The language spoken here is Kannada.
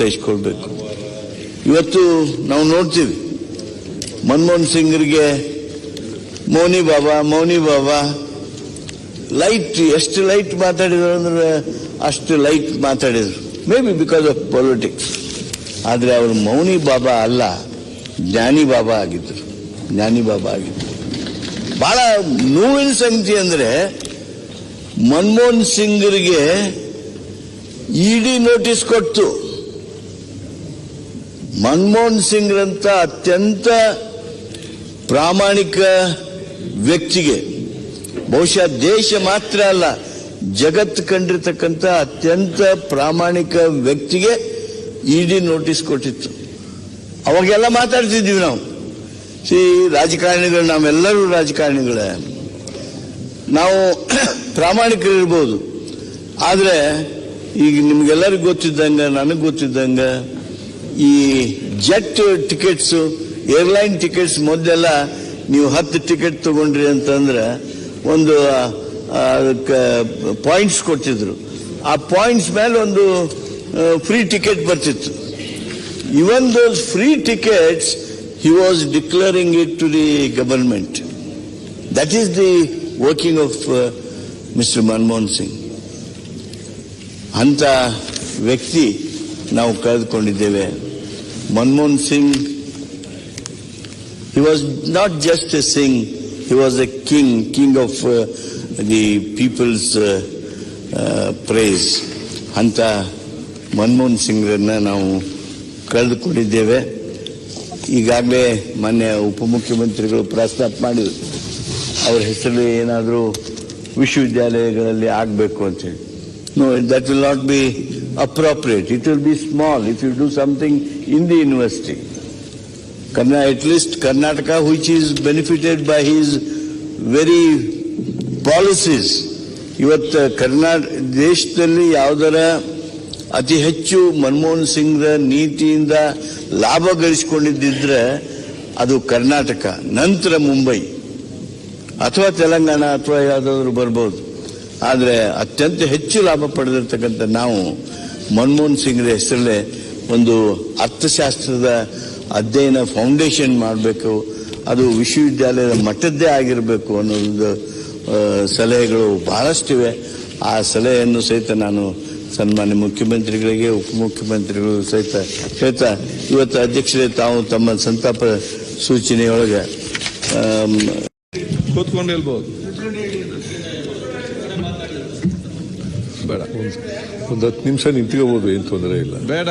ಅರ್ಥೈಸ್ಕೊಳ್ಬೇಕು ಇವತ್ತು ನಾವು ನೋಡ್ತೀವಿ, ಮನಮೋಹನ್ ಸಿಂಗ್ರಿಗೆ, ಮೌನಿ ಬಾಬಾ ಮೌನಿ ಬಾಬಾ, ಲೈಟ್, ಎಷ್ಟು ಲೈಟ್ ಮಾತಾಡಿದ್ರು ಅಂದ್ರೆ ಅಷ್ಟು ಲೈಟ್ ಮಾತಾಡಿದ್ರು. Maybe because of politics ಆದರೆ ಅವರು ಮೌನಿ ಬಾಬಾ ಅಲ್ಲ, ಜ್ಞಾನಿ ಬಾಬಾ ಆಗಿದ್ದರು ಜ್ಞಾನಿ ಬಾಬಾ ಆಗಿದ್ದರು ಬಹಳ ನೋವಿನ ಸಂಗತಿ ಅಂದ್ರೆ ಮನಮೋಹನ್ ಸಿಂಗ್ರಿಗೆ ಇಡಿ ನೋಟಿಸ್ ಕೊಟ್ಟು ಮನಮೋಹನ್ ಸಿಂಗ್ರಂಥ ಅತ್ಯಂತ ಪ್ರಾಮಾಣಿಕ ವ್ಯಕ್ತಿಗೆ, ಬಹುಶಃ ದೇಶ ಮಾತ್ರ ಅಲ್ಲ ಜಗತ್ತು ಕಂಡಿರ್ತಕ್ಕಂಥ ಅತ್ಯಂತ ಪ್ರಾಮಾಣಿಕ ವ್ಯಕ್ತಿಗೆ ಇಡಿ ನೋಟಿಸ್ ಕೊಟ್ಟಿತ್ತು. ಅವಾಗೆಲ್ಲ ಮಾತಾಡ್ತಿದ್ವಿ ನಾವು. ಸಿ ರಾಜಕಾರಣಿಗಳು, ನಾವೆಲ್ಲರೂ ರಾಜಕಾರಣಿಗಳೇ. ನಾವು ಪ್ರಾಮಾಣಿಕರಿರ್ಬೋದು. ಆದರೆ, ಈಗ ನಿಮಗೆಲ್ಲರಿಗೂ ಗೊತ್ತಿದ್ದಂಗೆ, ನನಗೆ ಗೊತ್ತಿದ್ದಂಗೆ ಈ ಜೆಟ್ ಟಿಕೆಟ್ಸ್, ಏರ್ಲೈನ್ ಟಿಕೆಟ್ಸ್ ಮೊದಲೆಲ್ಲ ನೀವು ಹತ್ತು ಟಿಕೆಟ್ ತಗೊಂಡ್ರಿ ಅಂತಂದ್ರೆ ಒಂದು ಅದಕ್ಕೆ ಪಾಯಿಂಟ್ಸ್ ಕೊಟ್ಟಿದ್ರು ಆ ಪಾಯಿಂಟ್ಸ್ ಮೇಲೆ ಒಂದು ಫ್ರೀ ಟಿಕೆಟ್ ಬರ್ತಿತ್ತು. Even those free tickets he was declaring it to the government that is the working of mister Manmohan Singh ಅಂತ ವ್ಯಕ್ತಿ ನಾವು ಕಳೆದುಕೊಂಡಿದ್ದೇವೆ. Manmohan Singh he was not just a Singh, he was a king, king of uh, the people's uh, uh, praise. ಅಂತ ಮನಮೋಹನ್ ಸಿಂಗ್ರನ್ನ ನಾವು ಕಳೆದುಕೊಂಡಿದ್ದೇವೆ. ಈಗಾಗಲೇ ಮೊನ್ನೆ ಉಪಮುಖ್ಯಮಂತ್ರಿಗಳು ಪ್ರಸ್ತಾಪ ಮಾಡಿದರು. ಅವ್ರ ಹೆಸರಲ್ಲಿ ಏನಾದರೂ ವಿಶ್ವವಿದ್ಯಾಲಯಗಳಲ್ಲಿ ಆಗಬೇಕು ಅಂತೇಳಿ no that will not be it will be small if you do something in the university Karna, at least Karnataka, which is benefited by his very policies. ಇವತ್ತು ಕರ್ನಾಟಕ ದೇಶದಲ್ಲಿ ಯಾವುದರ ಅತಿ ಹೆಚ್ಚು ಮನಮೋಹನ್ ಸಿಂಗ್ರ ನೀತಿಯಿಂದ ಲಾಭ ಗಳಿಸಿಕೊಂಡಿದ್ದಿದ್ರೆ ಅದು ಕರ್ನಾಟಕ. ನಂತರ ಮುಂಬೈ. ಅಥವಾ ತೆಲಂಗಾಣ ಅಥವಾ ಯಾವುದಾದ್ರೂ ಬರ್ಬೋದು. ಆದರೆ ಅತ್ಯಂತ ಹೆಚ್ಚು ಲಾಭ ಪಡೆದಿರ್ತಕ್ಕಂಥ ನಾವು ಮನಮೋಹನ್ ಸಿಂಗ್ರ ಹೆಸರಲ್ಲೇ ಒಂದು ಅರ್ಥಶಾಸ್ತ್ರದ ಅಧ್ಯಯನ ಫೌಂಡೇಶನ್ ಮಾಡಬೇಕು. ಅದು ವಿಶ್ವವಿದ್ಯಾಲಯದ ಮಟ್ಟದ್ದೇ ಆಗಿರಬೇಕು ಅನ್ನೋದು ಸಲಹೆಗಳು ಬಹಳಷ್ಟಿವೆ. ಆ ಸಲಹೆಯನ್ನು ಸಹಿತ ನಾನು ಸನ್ಮಾನ್ಯ ಮುಖ್ಯಮಂತ್ರಿಗಳಿಗೆ, ಉಪಮುಖ್ಯಮಂತ್ರಿಗಳು ಸಹಿತ ಹೇಳ್ತಾ, ಇವತ್ತು ಅಧ್ಯಕ್ಷರೇ ತಾವು ತಮ್ಮ ಸಂತಾಪ ಸೂಚನೆಯೊಳಗೆ ಕೂತ್ಕೊಂಡು ಬೇಡ. ಒಂದು ಹತ್ತು ನಿಮಿಷ ನಿಂತ್ಕೋಬೋದು ಏನು ತೊಂದರೆ ಇಲ್ಲ. ಬೇಡ.